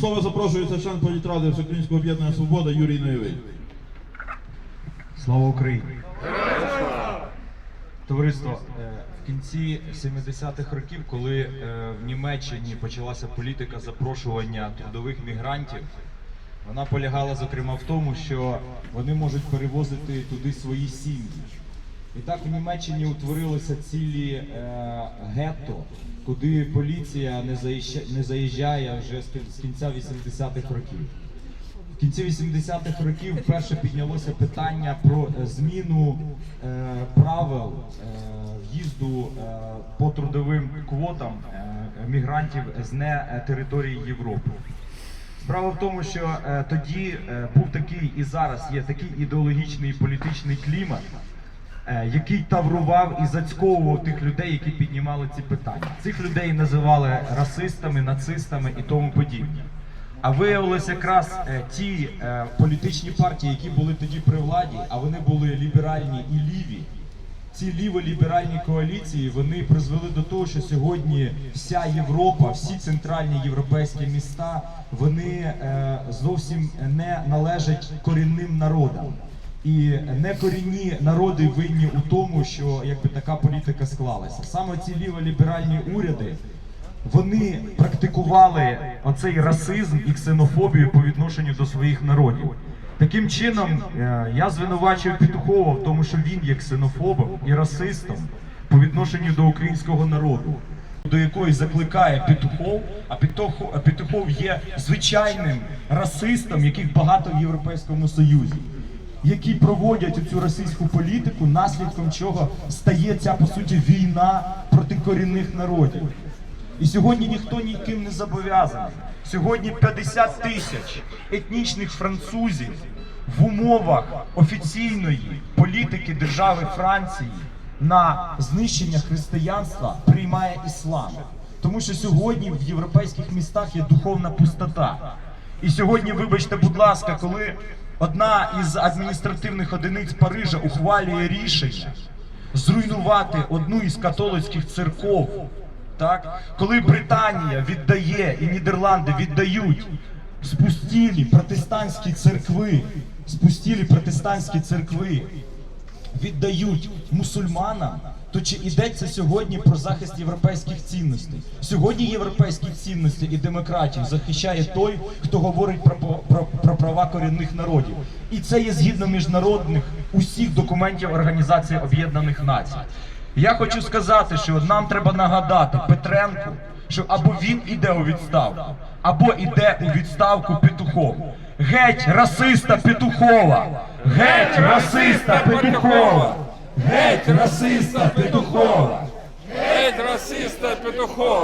Слово запрошується член політради Всеукраїнського об'єднання Свобода Юрій Нойовий. Слава Україні! Товариство, е, в кінці 70-х років, коли е, в Німеччині почалася політика запрошування трудових мігрантів, вона полягала зокрема в тому, що вони можуть перевозити туди свої сім'ї. І так в Німеччині утворилося цілі е, гетто, куди поліція не заїжджає, не заїжджає вже з кінця 80-х років. В кінці 80-х років вперше піднялося питання про е, зміну е, правил е, в'їзду е, по трудовим квотам е, мігрантів з не е, території Європи. Справа в тому, що е, тоді е, був такий і зараз є такий ідеологічний і політичний клімат, який таврував і зацьковував тих людей, які піднімали ці питання. Цих людей називали расистами, нацистами і тому подібне. А виявилось якраз е, ті е, політичні партії, які були тоді при владі, а вони були ліберальні і ліві. Ці ліволіберальні коаліції вони призвели до того, що сьогодні вся Європа, всі центральні європейські міста, вони е, зовсім не належать корінним народам. І не корінні народи винні у тому, що якби така політика склалася. Саме ці ліволіберальні уряди вони практикували оцей расизм і ксенофобію по відношенню до своїх народів. Таким чином, е, я звинувачую Петухова в тому, що він є ксенофобом і расистом по відношенню до українського народу, до якої закликає Петухов, а Петухов, є звичайним расистом, яких багато в Європейському Союзі які проводять цю російську політику, наслідком чого стає ця по суті війна проти корінних народів. І сьогодні ніхто ніким не зобов'язаний. Сьогодні 50 тисяч етнічних французів в умовах офіційної політики держави Франції на знищення християнства приймає іслам. Тому що сьогодні в європейських містах є духовна пустота. І сьогодні, вибачте, будь ласка, коли одна із адміністративних одиниць Парижа ухвалює рішення зруйнувати одну із католицьких церков, так? Коли Британія віддає і Нідерланди віддають спустілі протестантські церкви, спустілі протестантські церкви віддають мусульманам, то чи йдеться сьогодні про захист європейських цінностей? Сьогодні європейські цінності і демократію захищає той, хто говорить про, про, про права корінних народів. І це є згідно міжнародних усіх документів Організації Об'єднаних Націй. Я хочу сказати, що нам треба нагадати Петренку, що або він іде у відставку, або іде у відставку Петухов. Геть расиста Петухова! Геть расиста Петухова! Геть расиста Петухова! Геть расиста Петухова!